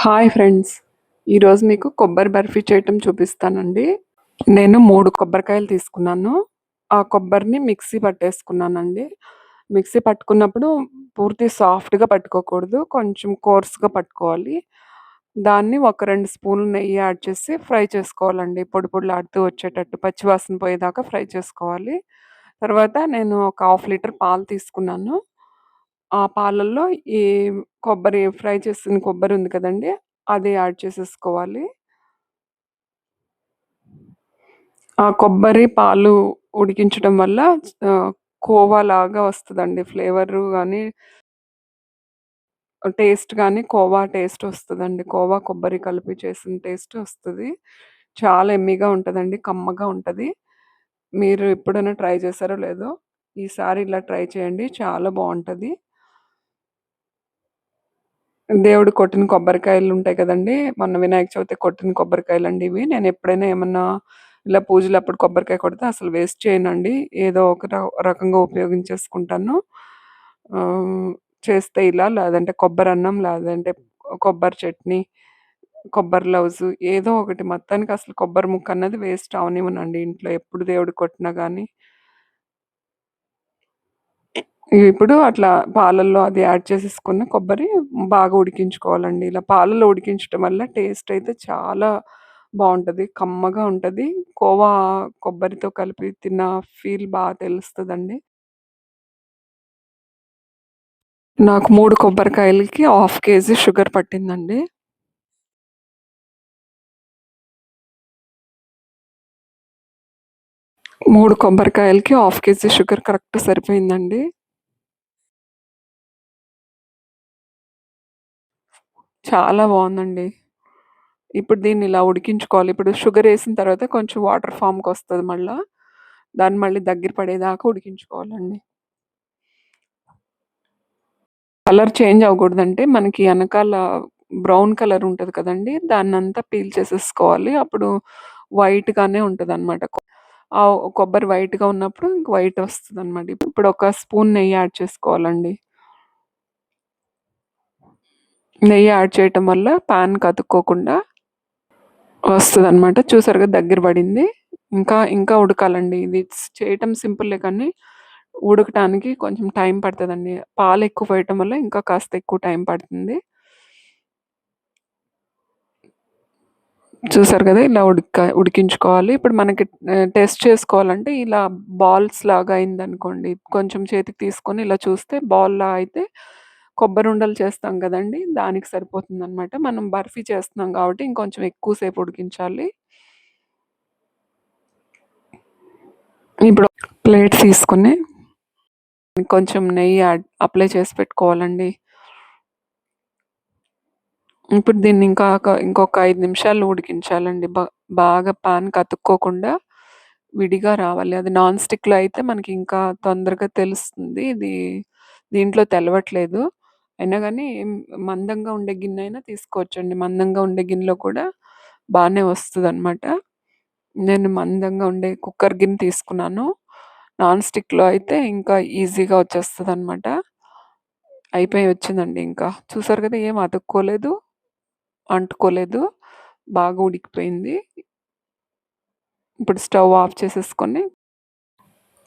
Hi friends. ఈరోజు మీకు కొబ్బరి బర్ఫీ చేయటం చూపిస్తానండి. నేను మూడు కొబ్బరికాయలు తీసుకున్నాను. ఆ కొబ్బరిని మిక్సీ పట్టేసుకున్నానండి. మిక్సీ పట్టుకున్నప్పుడు పూర్తి సాఫ్ట్గా పట్టుకోకూడదు. కొంచెం కోర్స్గా పట్టుకోవాలి. దాన్ని ఒక రెండు స్పూన్లు నెయ్యి యాడ్ చేసి ఫ్రై చేసుకోవాలండి. పొడి పొడిలాడుతూ వచ్చేటట్టు పచ్చివాసన పోయేదాకా ఫ్రై చేసుకోవాలి. తర్వాత నేను ఒక హాఫ్ లీటర్ పాలు తీసుకున్నాను. ఆ పాలల్లో ఈ కొబ్బరి ఫ్రై చేసిన కొబ్బరి ఉంది కదండీ! అది యాడ్ చేసేసుకోవాలి. ఆ కొబ్బరి, పాలు ఉడికించడం వల్ల ఆహ్, కోవాలాగా వస్తదండి. ఫ్లేవరు కానీ టేస్ట్ కానీ కోవా టేస్ట్ వస్తదండి. కోవా, కొబ్బరి కలిపి చేసిన టేస్ట్ వస్తది. చాలా యమ్మీగా ఉంటదండి. కమ్మగా ఉంటది. మీరు ఎప్పుడైనా ట్రై చేశారో లేదో, ఈసారి ఇలా ట్రై చేయండి. చాలా బావుంటది. దేవుడు కొట్టిన కొబ్బరికాయలు ఉంటాయి కదండీ! మొన్న వినాయక చవితికి కొట్టిన కొబ్బరికాయలండి ఇవి. నేను ఎప్పుడైనా ఏమన్నా ఇలా పూజలు అప్పుడు కొబ్బరికాయ కొడితే అసలు వేస్ట్ చేయనండి. ఏదో ఒక ర రకంగా ఉపయోగించేసుకుంటాను. ఆహ్, చేస్తే ఇలా లేదంటే కొబ్బరన్నం, లేదంటే కొబ్బరి చట్నీ, కొబ్బరి లవుజు ఏదో ఒకటి మొత్తానికి అసలు కొబ్బరి ముక్కన్నది వేస్ట్ అవనివ్వనండి ఇంట్లో ఎప్పుడు దేవుడికి కొట్టినా కానీ ఇప్పుడు అట్లా పాలల్లో అది యాడ్ చేసేసుకున్న కొబ్బరి బాగా ఉడికించుకోవాలండి. ఇలా పాలల్లో ఉడికించటం వల్ల టేస్ట్ అయితే చాలా బాగుంటుంది కమ్మగా ఉంటుంది కోవా కొబ్బరితో కలిపి తిన్న ఫీల్ బాగా తెలుస్తుందండి నాకు మూడు కొబ్బరికాయలకి హాఫ్ కేజీ షుగర్ పట్టిందండి. మూడు కొబ్బరికాయలకి హాఫ్ కేజీ షుగర్ కరెక్ట్ సరిపోయిందండి. చాలా బాగుందండి ఇప్పుడు దీన్ని ఇలా ఉడికించుకోవాలి. ఇప్పుడు షుగర్ వేసిన తర్వాత కొంచెం వాటర్ ఫామ్కి వస్తుంది మళ్ళా. దాన్ని మళ్ళీ దగ్గర పడేదాకా ఉడికించుకోవాలండి. కలర్ చేంజ్ అవ్వకూడదంటే మనకి ఎనకాల బ్రౌన్ కలర్ ఉంటది కదండీ! దాన్నంతా పీల్ చేసేసుకోవాలి. అప్పుడు వైట్‌గానే ఉంటదనమాట. ఆ కొబ్బరి వైట్‌గా ఉన్నప్పుడు ఇంక వైట్ వస్తదనమాట. ఇప్పుడు ఒక స్పూన్ నెయ్యి యాడ్ చేసుకోవాలండి. నెయ్యి యాడ్ చేయటం వల్ల పాన్ కతుక్కోకుండా వస్తుంది వస్తదనమాట. చూసారు కదా! దగ్గర పడింది. ఇంకా ఇంకా ఉడకాలండి. ఇది చేయటం సింపుల్లే కానీ ఉడకటానికి కొంచెం టైం పడుతుందండి పాలు ఎక్కువ పోయటం వల్ల ఇంకా కాస్త ఎక్కువ టైం పడుతుంది. చూసారు కదా! ఇలా ఉడక ఉడికించుకోవాలి. ఇప్పుడు మనకి టెస్ట్ చేసుకోవాలంటే ఇలా బాల్స్ లాగా అయిందనుకోండి, కొంచెం చేతికి తీసుకొని ఇలా చూస్తే బాల్‌లా అయితే కొబ్బరి ఉండలు చేస్తాం కదండీ! దానికి సరిపోతుందనమాట. మనం బర్ఫీ చేస్తున్నాం కాబట్టి ఇంకొంచెం ఎక్కువ సేపు ఉడికించాలి. ఇప్పుడు ప్లేట్ తీసుకుని కొంచెం నెయ్యి అప్లై చేసి పెట్టుకోవాలండి. ఇప్పుడు దీన్ని ఇంకా ఇంకొక ఐదు నిమిషాలు ఉడికించాలండి. బా బాగా పాన్ కతుక్కోకుండా విడిగా రావాలి. అది నాన్ స్టిక్‌లో అయితే మనకి ఇంకా తొందరగా తెలుస్తుంది. ఇది దీంట్లో తెలవట్లేదు. అయినా గానీ మందంగా ఉండే గిన్నెైనా తీసుకోవచ్చండి. మందంగా ఉండే గిన్నెలో కూడా బానే వస్తదనమాట. నేను మందంగా ఉండే కుక్కర్ గిన్నె తీసుకున్నాను. నాన్ స్టిక్‌లో అయితే ఇంకా ఈజీగా వచ్చేస్తదనమాట. అయిపోయి వచ్చిందండి ఇంకా. చూసారు కదా! ఏం అతుక్కోలేదు. అంటుకోలేదు. బాగా ఉడికిపోయింది. ఇప్పుడు స్టవ్ ఆఫ్ చేసేసుకొని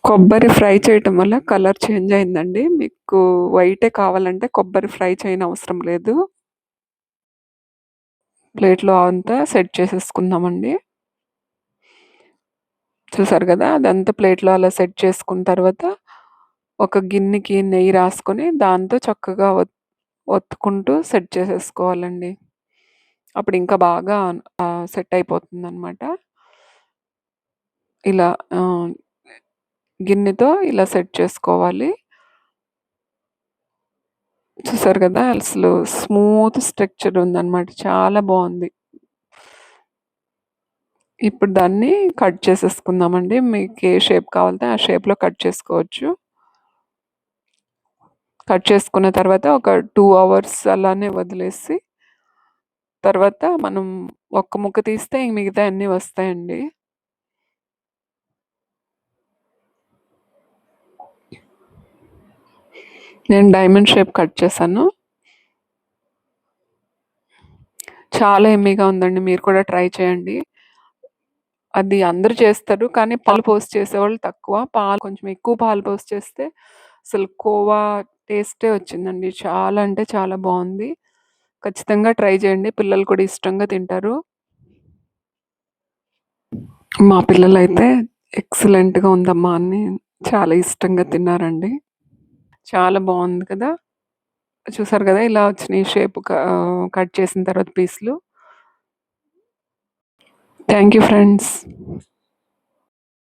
కొబ్బరి ఫ్రై చేయటం వల్ల కలర్ చేంజ్ అయిందండి. మీకు వైటే కావాలంటే కొబ్బరి ఫ్రై చేయనవసరం లేదు. ప్లేట్‌లో అంతా సెట్ చేసేసుకుందామండి. చూసారు కదా! అదంతా ప్లేట్‌లో అలా సెట్ చేసుకున్న తర్వాత ఒక గిన్నెకి నెయ్యి రాసుకొని దాంతో చక్కగా ఒత్తుకుంటూ సెట్ చేసేసుకోవాలండి. అప్పుడు ఇంకా బాగా సెట్ సెట్ అయిపోతుందనమాట. ఇలా గిన్నెతో ఇలా సెట్ చేసుకోవాలి. చూసారు కదా! అసలు స్మూత్ స్ట్రక్చర్ ఉందన్నమాట చాలా బాగుంది ఇప్పుడు దాన్ని కట్ చేసేసుకుందామండి. మీకు ఏ షేప్ కావాలంటే ఆ షేప్‌లో కట్ చేసుకోవచ్చు. కట్ చేసుకున్న తర్వాత ఒక టూ అవర్స్ అలానే వదిలేసి తర్వాత మనం ఒక్క ముక్క తీస్తే మిగతాయన్నీ వస్తాయండి. నేను డైమండ్ షేప్ కట్ చేశాను. చాలా ఎమ్మీగా ఉందండి. మీరు కూడా ట్రై చేయండి. అది అందరూ చేస్తారు. కానీ పాలు పోస్ట్ చేసేవాళ్ళు తక్కువ. పాలు కొంచెం ఎక్కువ పాలు పోస్ట్ చేస్తే అసలు కోవా టేస్టే వచ్చిందండి. చాలా అంటే చాలా బాగుంది ఖచ్చితంగా ట్రై చేయండి. పిల్లలు కూడా ఇష్టంగా తింటారు. మా పిల్లలైతే ఎక్సలెంట్‌గా ఉందమ్మా అని చాలా ఇష్టంగా తిన్నారండి. చాలా బాగుంది కదా! చూసారు కదా! ఇలా వచ్చినాయి షేప్ క ఆహ్, కట్ చేసిన తర్వాత పీసులు. Thank you friends.